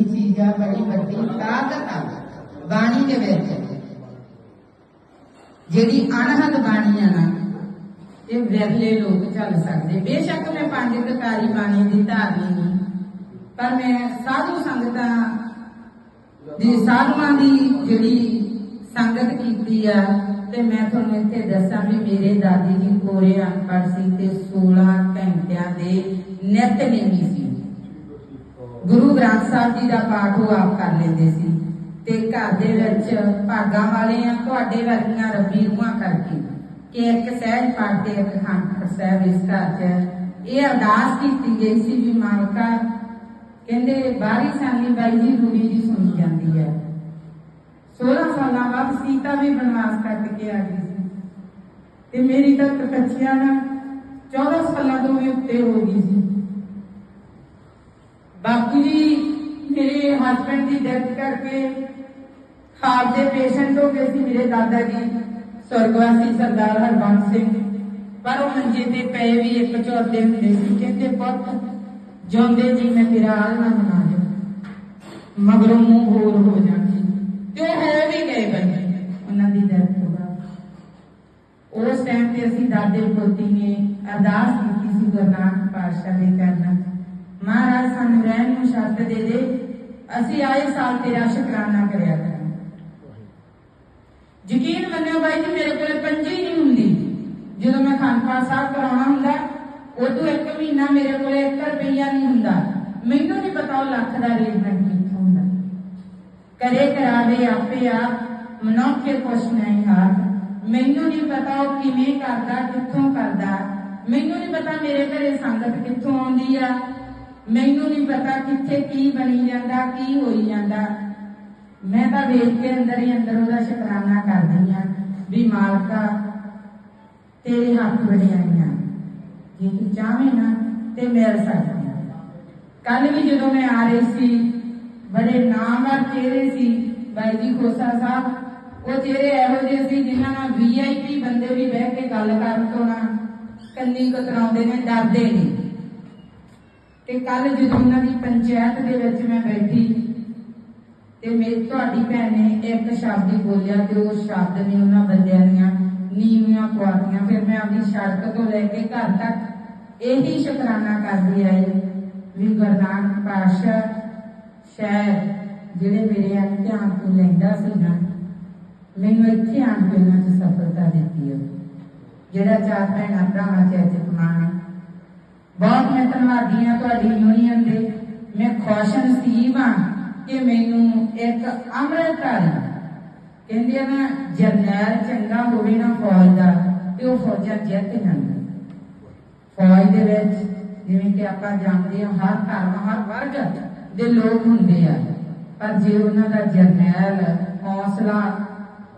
ਵੱਡੀ ਚੀਜ਼ ਆ ਬੜੀ ਵੱਡੀ ਤਾਕਤ ਆ। ਬਾਣੀ ਦੇ ਵਿੱਚ ਜਿਹੜੀ ਅਣਹਦ ਬਾਣੀ ਆ ਨਾ, ਇਹ ਵਿਰਲੇ ਲੋਕ ਚੱਲ ਸਕਦੇ। ਬੇਸ਼ੱਕ ਮੈਂ ਪੰਜ ਕਕਾਰੀ ਬਾਣੀ ਦੀ ਧਾਰਨੀ ਨਹੀਂ, ਪਰ ਮੈਂ ਸਾਧੂ ਸੰਗਤਾਂ ਦੀ, ਸਾਧੂਆਂ ਦੀ ਜਿਹੜੀ ਸੰਗਤ ਕੀਤੀ ਆ, ਤੇ ਮੈਂ ਤੁਹਾਨੂੰ ਇੱਥੇ ਦੱਸਾਂ ਵੀ ਮੇਰੇ ਦਾਦੀ ਜੀ ਕੋਰੇ ਅਨਪੜ੍ਹ ਸੀ ਤੇ 16 ਘੰਟਿਆਂ ਦੇ ਨਿਤਨੇਮੀ ਸੀ। ਗ੍ਰੰਥ ਸਾਹਿਬ ਜੀ ਦਾ ਪਾਠ ਉਹ ਆਪ ਕਰ ਲੈਂਦੇ ਸੀ। ਤੇ ਘਰ ਦੇ ਵਿੱਚ ਭਾਗਾਂ ਵਾਲੇ ਆ ਤੁਹਾਡੇ ਵਰਗੀਆਂ ਰੱਬੀ ਰੂਹਾਂ ਕਰਕੇ ਕਿ ਇੱਕ ਸਹਿਜ ਪਾਠ ਤੇ ਇੱਕ ਖੰਡ ਸਾਹਿਬ ਇਸ ਘਰ 'ਚ ਇਹ ਅਰਦਾਸ ਕੀਤੀ ਗਈ ਸੀ ਵੀ ਮਾਲਕਾ, ਕਹਿੰਦੇ ਬਾਰੀ ਸਾਨੀ ਬਾਈ ਜੀ ਰੂੜੀ ਦੀ ਸੁਣੀ ਜਾਂਦੀ ਹੈ। 16 ਸਾਲਾਂ ਬਾਅਦ ਸੀਤਾ ਵੀ ਬਨਵਾਸ ਕੱਟ ਕੇ ਆ ਗਈ ਸੀ। ਤੇ ਮੇਰੀ ਤਾਂ ਕੱਚੀਆਂ ਨਾ 14 ਸਾਲਾਂ ਤੋਂ ਵੀ ਉੱਤੇ ਹੋ ਗਈ ਸੀ। ਬਾਪੂ ਜੀ, ਮੇਰੇ ਹਸਬੰਡ ਦੀ ਡੈਥ ਕਰਕੇ ਹਾਰਟ ਦੇ ਪੇਸ਼ੈਂਟ ਹੋ ਗਏ ਸੀ ਮੇਰੇ ਦਾਦਾ ਜੀ, ਸਵਰਗਵਾਸੀ ਸਰਦਾਰ ਹਰਬੰਸ ਸਿੰਘ। ਪਰ ਉਹ ਮੰਜੇ ਤੇ ਪਏ ਵੀ ਇੱਕ ਚੌਥੇ ਹੁੰਦੇ ਸੀ, ਕਹਿੰਦੇ, ਪੁੱਤ, ਜਿਉਂਦੇ ਜੀ, ਮੈਂ ਤੇਰਾ ਆਲਣਾ ਬਣਾ ਦੇ ਮਗਰੋਂ ਮੂੰਹ ਹੋਰ ਹੋ ਜਾਣੀ ਤੇ ਉਹ ਹੋ ਵੀ ਗਏ ਬੰਦੇ ਉਹਨਾਂ ਦੀ ਡੈਥ ਤੋਂ ਬਾਅਦ। ਉਸ ਟਾਈਮ ਤੇ ਅਸੀਂ ਦਾਦੇ ਪੋਤੀ ਨੇ ਅਰਦਾਸ ਕੀਤੀ ਸੀ ਗੁਰੂ ਨਾਨਕ ਪਾਤਸ਼ਾਹ ਦੇ ਕਰਨਾ। ਮਹਾਰਾਜ ਸਾਨੂੰ ਰਹਿਣ ਨੂੰ ਛੱਤ ਦੇ ਦੇ, ਅਸੀਂ ਆਏ ਸਾਲ ਤੇਰਾ ਸ਼ੁਕਰਾਨਾ ਕਰਿਆ ਕਰਾਂਗੇ ਯਕੀਨ ਮੰਨਿਓ ਬਾਈ ਜੀ, ਮੇਰੇ ਕੋਲ ਪੰਜੀ ਨਹੀਂ ਹੁੰਦੀ। ਜਦੋਂ ਮੈਂ ਖਾਨਪਾਨ ਸਾਹਿਬ ਕਰਾਉਣਾ ਹੁੰਦਾ, ਉਦੋਂ ਇੱਕ ਮਹੀਨਾ ਮੇਰੇ ਕੋਲ 1 ਰੁਪਈਆ ਨਹੀਂ ਹੁੰਦਾ। ਮੈਨੂੰ ਨਹੀਂ ਪਤਾ ਉਹ ਲੱਖ ਦਾ ਅਰੇਂਜਮੈਂਟ ਕਿੱਥੋਂ ਹੁੰਦਾ। ਕਰੇ ਕਰਾਵੇ ਆਪੇ ਆਪ, ਮਨੁੱਖ ਕੁਛ ਨਹੀਂ ਹਾਰ। ਮੈਨੂੰ ਨਹੀਂ ਪਤਾ ਉਹ ਕਿਵੇਂ ਕਰਦਾ, ਕਿੱਥੋਂ ਕਰਦਾ। ਮੈਨੂੰ ਨਹੀਂ ਪਤਾ ਮੇਰੇ ਘਰੇ ਸੰਗਤ ਕਿੱਥੋਂ ਆਉਂਦੀ ਆ। ਮੈਨੂੰ ਨਹੀਂ ਪਤਾ ਕਿੱਥੇ ਕੀ ਬਣੀ ਜਾਂਦਾ, ਕੀ ਹੋਈ ਜਾਂਦਾ। ਮੈਂ ਤਾਂ ਵੇਖ ਕੇ ਅੰਦਰ ਹੀ ਅੰਦਰ ਉਹਦਾ ਸ਼ੁਕਰਾਨਾ ਕਰਦੀ ਆ ਵੀ ਮਾਲਕਾ, ਤੇਰੇ ਹੱਥ ਵੜਿਆਈਆਂ ਜੇ ਤੂੰ ਚਾਹਵੇਂ ਨਾ ਤੇ ਮਿਲ ਸਕਦੀ ਕੱਲ ਵੀ ਜਦੋਂ ਮੈਂ ਆ ਰਹੀ ਸੀ, ਬੜੇ ਨਾਮਵਰ ਚਿਹਰੇ ਸੀ, ਬਾਈ ਜੀ ਖੋਸਾ ਸਾਹਿਬ, ਉਹ ਚਿਹਰੇ ਇਹੋ ਜਿਹੇ ਸੀ ਜਿਨ੍ਹਾਂ ਨਾਲ ਵੀਆਈਪੀ ਬੰਦੇ ਵੀ ਬਹਿ ਕੇ ਗੱਲ ਕਰਨ ਤੋਂ ਨਾ ਕੰਨੀ ਕਤਰਾਉਂਦੇ ਨੇ, ਡਰਦੇ ਨਹੀਂ ਤੇ ਕੱਲ ਜਦੋਂ ਉਹਨਾਂ ਦੀ ਪੰਚਾਇਤ ਦੇ ਵਿੱਚ ਮੈਂ ਬੈਠੀ ਤੇ ਮੇਰੀ ਤੁਹਾਡੀ ਭੈਣ ਨੇ ਇੱਕ ਸ਼ਬਦ ਹੀ ਬੋਲਿਆ ਤੇ ਉਹ ਸ਼ਬਦ ਨੇ ਉਹਨਾਂ ਬੰਦਿਆਂ ਦੀਆਂ ਨੀਵੀਆਂ ਪਵਾਤੀਆਂ ਫਿਰ ਮੈਂ ਆਪਣੀ ਸੜਕ ਤੋਂ ਲੈ ਕੇ ਘਰ ਤੱਕ ਇਹੀ ਸ਼ੁਕਰਾਨਾ ਕਰਦੀ ਆਈ ਵੀ ਗੁਰੂ ਨਾਨਕ ਪਾਤਸ਼ਾਹ ਸ਼ਾਇਦ ਜਿਹੜੇ ਮੇਰੇ ਇਮਤਿਹਾਨ ਤੋਂ ਲੈਂਦਾ ਸੀ ਨਾ, ਮੈਨੂੰ ਇੱਥੇ ਆਣ ਕੇ ਉਹਨਾਂ 'ਚ ਸਫਲਤਾ ਦਿੱਤੀ ਹੈ ਜਿਹੜਾ ਚਾਰ ਭੈਣਾਂ ਭਰਾਵਾਂ 'ਚ ਅੱਜ ਕਮਾਣਾ ਬਹੁਤ ਮੈਂ ਧੰਨਵਾਦੀ ਹਾਂ ਤੁਹਾਡੀ ਯੂਨੀਅਨ ਦੇ। ਮੈਂ ਖੁਸ਼ ਨਸੀਬ ਹਾਂ ਕਿ ਮੈਨੂੰ ਇੱਕ ਅੰਮ੍ਰਿਤਧਾਰੀ ਕਹਿੰਦੇ ਨਾ, ਜਰਨੈਲ ਚੰਗਾ ਹੋਵੇ ਨਾ ਫੌਜ ਦਾ, ਤੇ ਉਹ ਫੌਜਾਂ ਜਿੱਤ ਜਾਂਦੀ। ਫੌਜ ਦੇ ਵਿੱਚ ਜਿਵੇਂ ਕਿ ਆਪਾਂ ਜਾਣਦੇ ਹਾਂ, ਹਰ ਧਰਮ ਹਰ ਵਰਗ ਦੇ ਲੋਕ ਹੁੰਦੇ ਆ। ਪਰ ਜੇ ਉਹਨਾਂ ਦਾ ਜਰਨੈਲ, ਹੌਸਲਾ,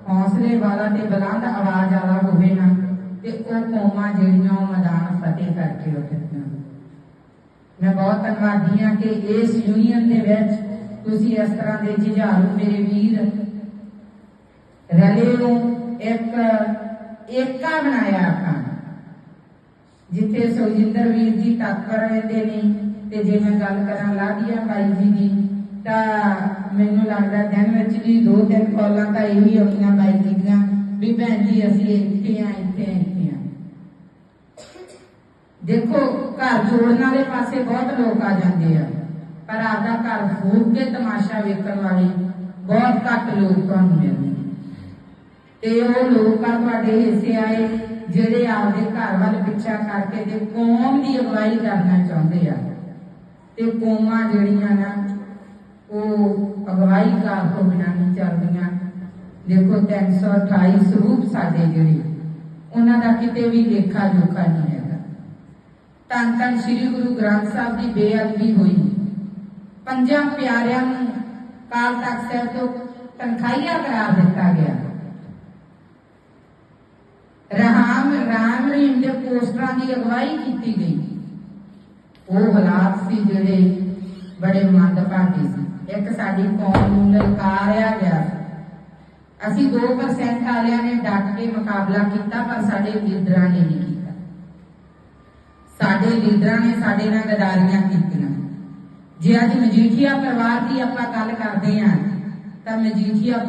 ਹੌਸਲੇ ਵਾਲਾ ਤੇ ਬੁਲੰਦ ਆਵਾਜ਼ ਵਾਲਾ ਹੋਵੇ ਨਾ ਤੇ ਉਹ ਕੌਮਾਂ ਜਿਹੜੀਆਂ ਉਹ ਮੈਦਾਨ ਫਤਿਹ ਕਰਕੇ ਉੱਠਦੀਆਂ ਮੈਂ ਬਹੁਤ ਧੰਨਵਾਦੀ ਹਾਂ ਕਿ ਇਸ ਯੂਨੀਅਨ ਦੇ ਵਿੱਚ ਤੁਸੀਂ ਇਸ ਤਰ੍ਹਾਂ ਦੇ ਜੁਝਾਰੂ ਮੇਰੇ ਵੀਰ ਰਲੇ ਨੂੰ ਇੱਕ ਏਕਾ ਬਣਾਇਆ ਆਪਾਂ ਜਿੱਥੇ ਸੁਖਜਿੰਦਰ ਵੀਰ ਜੀ ਤਤਪਰ ਰਹਿੰਦੇ ਨੇ ਤੇ ਜੇ ਮੈਂ ਗੱਲ ਕਰਾਂ ਲਾਡੀਆ ਬਾਈ ਜੀ ਦੀ, ਤਾਂ ਮੈਨੂੰ ਲੱਗਦਾ ਦਿਨ ਵਿੱਚ ਵੀ ਦੋ ਤਿੰਨ ਕਾਲਾਂ ਤਾਂ ਇਹੀ ਆਉਂਦੀਆਂ ਬਾਈ ਜੀ ਦੀਆਂ। ਵੀ ਭੈਣ ਜੀ, ਅਸੀਂ ਇੱਥੇ ਆ, ਇੱਥੇ ਇੱਥੇ ਆ। ਦੇਖੋ, ਘਰ ਜੋੜਨ ਵਾਲੇ ਪਾਸੇ ਬਹੁਤ ਲੋਕ ਆ ਜਾਂਦੇ ਆ, ਪਰ ਆਪਦਾ ਘਰ ਫੂਕ ਕੇ ਤਮਾਸ਼ਾ ਵੇਖਣ ਵਾਲੇ ਬਹੁਤ ਘੱਟ ਲੋਕ ਤੁਹਾਨੂੰ ਮਿਲਦੇ ਤੇ ਉਹ ਲੋਕ ਆ ਤੁਹਾਡੇ ਹਿੱਸੇ ਆਏ, ਜਿਹੜੇ ਆਪਦੇ ਘਰ ਵੱਲ ਪਿੱਛਾ ਕਰਕੇ ਤੇ ਕੌਮ ਦੀ ਅਗਵਾਈ ਕਰਨਾ ਚਾਹੁੰਦੇ ਆ। ਤੇ ਕੌਮਾਂ ਜਿਹੜੀਆਂ ਨਾ, ਉਹ ਅਗਵਾਈ ਕਾਰ ਤੋਂ ਬਿਨਾਂ ਨਹੀਂ ਚੱਲਦੀਆਂ। ਦੇਖੋ 328 ਸਰੂਪ ਸਾਡੇ ਜਿਹੜੇ, ਉਹਨਾਂ ਦਾ ਕਿਤੇ ਵੀ ਲੇਖਾ ਜੋਖਾ ਨਹੀਂ ਹੈਗਾ। ਧੰਨ ਧੰਨ ਸ੍ਰੀ ਗੁਰੂ ਗ੍ਰੰਥ ਸਾਹਿਬ ਦੀ ਬੇਅਦਬੀ ਹੋਈ। ਪੰਜਾਂ ਪਿਆਰਿਆਂ ਨੂੰ ਕਾਲ ਤਖਤ ਸਾਹਿਬ ਤੋਂ ਤਨਖਾਹੀਆ ਕਰਾਰ ਦਿੱਤਾ ਗਿਆ। ਰਾਮ ਰਾਮ ਰਹੀਮ ਦੇ ਪੋਸਟਰਾਂ ਦੀ ਅਗਵਾਈ ਕੀਤੀ ਗਈ। ਉਹ ਹਾਲਾਤ ਸੀ ਜਿਹੜੇ ਬੜੇ ਮੰਦਭਾਗੀ ਸੀ। ਇੱਕ ਸਾਡੀ ਕੌਮ ਨੂੰ ਲਲਕਾਰਿਆ ਗਿਆ ਅਸੀਂ 2% ਵਾਲਿਆਂ ਨੇ ਡਟ ਕੇ ਮੁਕਾਬਲਾ ਕੀਤਾ, ਪਰ ਸਾਡੇ ਲੀਡਰਾਂ ਨੇ ਨਹੀਂ ਕੀਤਾ। ਸਾਡੇ ਲੀਡਰਾਂ ਨੇ ਸਾਡੇ ਨਾਲ ਗਦਾਰੀਆਂ ਕੀਤੀਆਂ। ਜੇ ਅੱਜ ਮਜੀਠੀਆ ਪਰਿਵਾਰ ਦੀ ਆਪਾਂ ਗੱਲ ਕਰਦੇ ਹਾਂ, ਤਾਂ ਮਜੀਠੀਆ